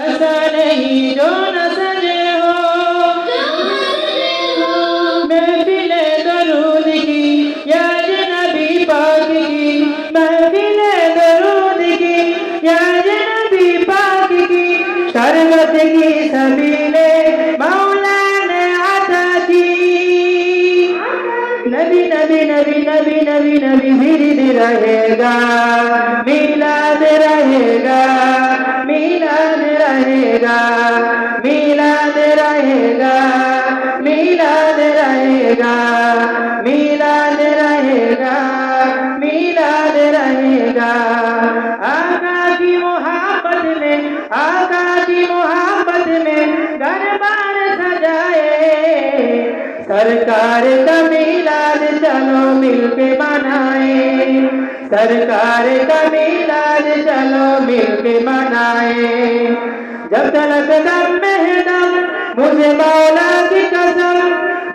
ऐसा नहीं जो न सजे हो। महफिल दरूद की याद नबी पाक की। महफिल दरूद की याद नबी पाक की। शरबत की सबीले नबी नबी नबी नबी नबी नबी जिंद रहेगा मिलाद रहेगा मिलाद रहेगा मिलाद रहेगा मिलाद रहेगा सरकार का मिलाद चलो मिलके मनाए सरकार का मिलाद चलो मिलके मनाए जब तलक दम में दम, मुझे मौला की कसम।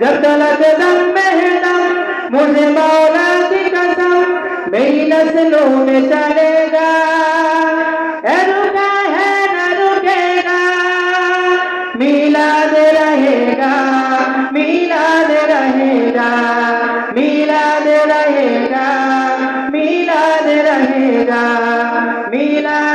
जब तलक दम में दम, मुझे मौला की कसम। मेरी नस्लों में चलेगा। মিলা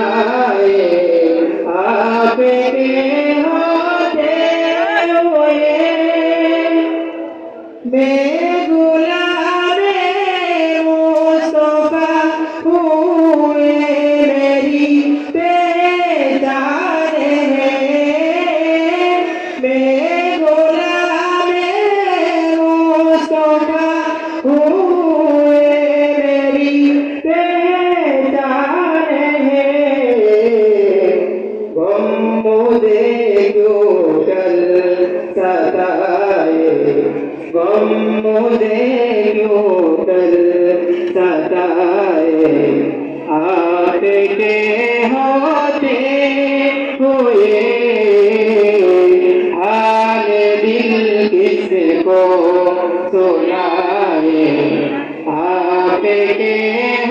गम मुझे क्यों कल सताए, आपके होते हुए हाल दिल किसको सुनाए आपके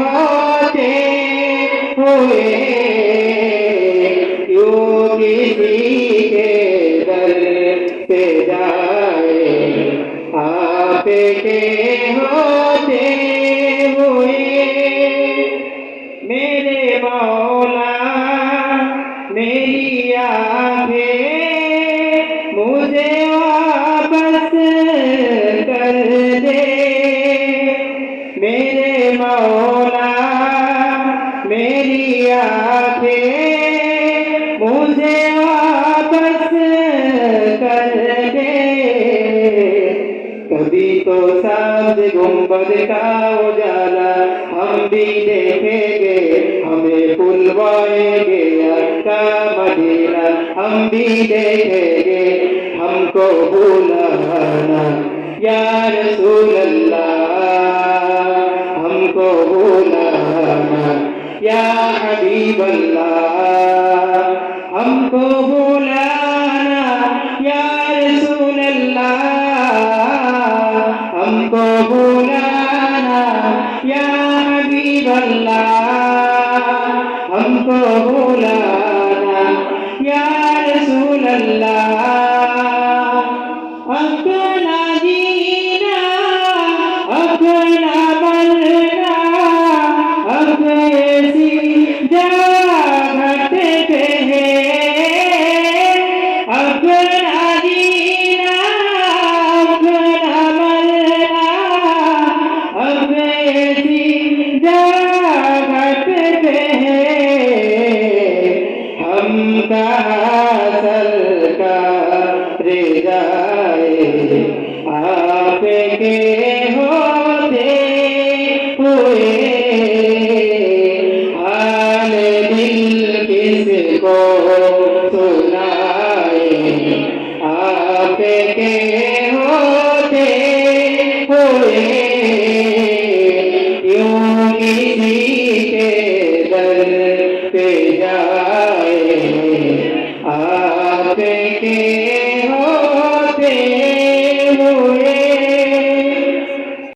होते हुए। आपके होते हुए, मेरे मौला, मेरी आँखें मुझे वापस कर दे। मेरे मौला, मेरी आँखें मुझे वापस तो सामने गुंबद का उजाला हम भी देखेंगे, हमें पुलवाएँगे का मदीना। हम भी देखेंगे, हमको भूलाना, या रसूल अल्लाह हमको भूलाना, या हबीब अल्लाह हमको भूलाना, या কবুল जा घट पे है हम कहाँ सरकार जाए आपके होते हुए, हाल दिल किसको सुनाए? आपके पे जाए आप के